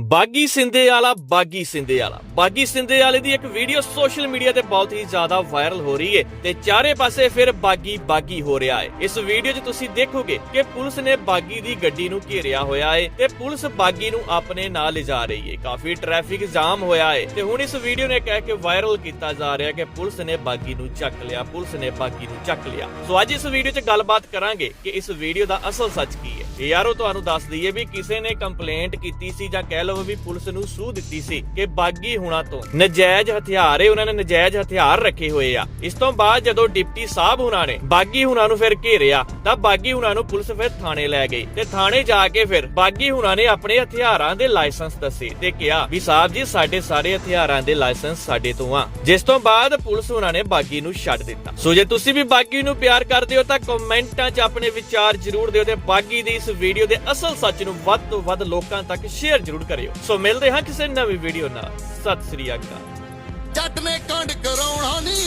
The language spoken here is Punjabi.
ਬਾਗੀ ਸਿੰਧੇ ਵਾਲਾ, ਬਾਗੀ ਸਿੰਧੇ ਵਾਲਾ। ਬਾਗੀ ਸਿੰਧੇ ਵਾਲੇ ਦੀ ਇੱਕ ਵੀਡੀਓ ਸੋਸ਼ਲ ਮੀਡੀਆ ਤੇ ਬਹੁਤ ਹੀ ਜ਼ਿਆਦਾ ਵਾਇਰਲ ਹੋ ਰਹੀ ਹੈ ਤੇ ਚਾਰੇ ਪਾਸੇ ਫਿਰ ਬਾਗੀ ਬਾਗੀ ਹੋ ਰਿਹਾ ਹੈ ਇਸ ਵੀਡੀਓ 'ਚ ਤੁਸੀਂ ਦੇਖੋਗੇ ਕਿ ਪੁਲਿਸ ਨੇ ਬਾਗੀ ਦੀ ਗੱਡੀ ਨੂੰ ਘੇਰਿਆ ਹੋਇਆ ਹੈ ਤੇ ਪੁਲਿਸ ਬਾਗੀ ਨੂੰ ਆਪਣੇ ਨਾਲ ਲਿਜਾ ਰਹੀ ਹੈ ਕਾਫੀ ਟ੍ਰੈਫਿਕ ਜਾਮ ਹੋਇਆ ਹੈ ਤੇ ਹੁਣ ਇਸ ਵੀਡੀਓ ਨੇ ਕਹਿ ਕੇ ਵਾਇਰਲ ਕੀਤਾ ਜਾ ਰਿਹਾ ਕਿ ਪੁਲਿਸ ਨੇ ਬਾਗੀ ਨੂੰ ਚੱਕ ਲਿਆ, ਪੁਲਿਸ ਨੇ ਬਾਗੀ ਨੂੰ ਚੱਕ ਲਿਆ। ਸੋ ਅੱਜ ਇਸ ਵੀਡੀਓ 'ਚ ਗੱਲਬਾਤ ਕਰਾਂਗੇ ਕਿ ਇਸ ਵੀਡੀਓ ਦਾ ਅਸਲ ਸੱਚ ਕੀ ਹੈ ਇਹ ਯਾਰੋ, ਤੁਹਾਨੂੰ ਦੱਸ ਦਈਏ ਵੀ ਕਿਸੇ ਨੇ ਕੰਪਲੇਂਟ ਕੀਤੀ ਸੀ ਜਾਂ ਕਹਿ ਲਓ ਵੀ ਪੁਲਿਸ ਨੂੰ ਸੂਹ ਦਿੱਤੀ ਸੀ ਕਿ ਬਾਗੀ ਹੁਣਾਂ ਤੋਂ ਨਜਾਇਜ਼ ਹਥਿਆਰ ਏ ਉਹਨਾਂ ਨੇ ਨਜਾਇਜ਼ ਹਥਿਆਰ ਰੱਖੇ ਹੋਏ ਆ। ਇਸ ਤੋਂ ਬਾਅਦ ਜਦੋਂ ਡਿਪਟੀ ਸਾਹਿਬ ਹੁਣਾਂ ਨੇ ਬਾਗੀ ਹੁਣਾਂ ਨੂੰ ਫਿਰ ਘੇਰਿਆ, ਤਾਂ ਬਾਗੀ ਹੁਣਾਂ ਨੂੰ ਪੁਲਿਸ ਫਿਰ ਥਾਣੇ ਲੈ ਗਈ ਤੇ ਥਾਣੇ ਜਾ ਕੇ ਫਿਰ ਬਾਗੀ ਹੁਣਾਂ ਨੇ ਆਪਣੇ ਹਥਿਆਰਾਂ ਦੇ ਲਾਇਸੈਂਸ ਦੱਸੇ ਤੇ ਕਿਹਾ ਵੀ ਸਾਹਿਬ ਜੀ, ਸਾਡੇ ਸਾਰੇ ਹਥਿਆਰਾਂ ਦੇ ਲਾਇਸੈਂਸ ਸਾਡੇ ਤੋਂ ਆ। ਜਿਸ ਤੋਂ ਬਾਅਦ ਪੁਲਿਸ ਹੁਣਾਂ ਨੇ ਬਾਗੀ ਨੂੰ ਛੱਡ ਦਿੱਤਾ। ਸੋ ਜੇ ਤੁਸੀਂ ਵੀ ਬਾਗੀ ਨੂੰ ਪਿਆਰ ਕਰਦੇ ਹੋ ਤਾਂ ਕਮੈਂਟਾਂ 'ਚ ਆਪਣੇ ਵਿਚਾਰ ਜ਼ਰੂਰ ਦਿਓ ਤੇ ਬਾਗੀ ਦੀ ਇਸ ਵੀਡੀਓ ਦੇ ਅਸਲ ਸੱਚ ਨੂੰ ਵੱਧ ਤੋਂ ਵੱਧ ਲੋਕਾਂ ਤੱਕ ਸ਼ੇਅਰ ਜ਼ਰੂਰ ਕਰਿਓ। ਕਰਿਓ। ਸੋ ਮਿਲਦੇ ਹਾਂ ਕਿਸੇ ਨਵੀਂ ਵੀਡੀਓ ਨਾਲ। ਸਤਿ ਸ੍ਰੀ ਅਕਾਲ। ਜੱਟ ਨੇ ਕੰਡ ਕਰਾਉਣਾ ਨਹੀਂ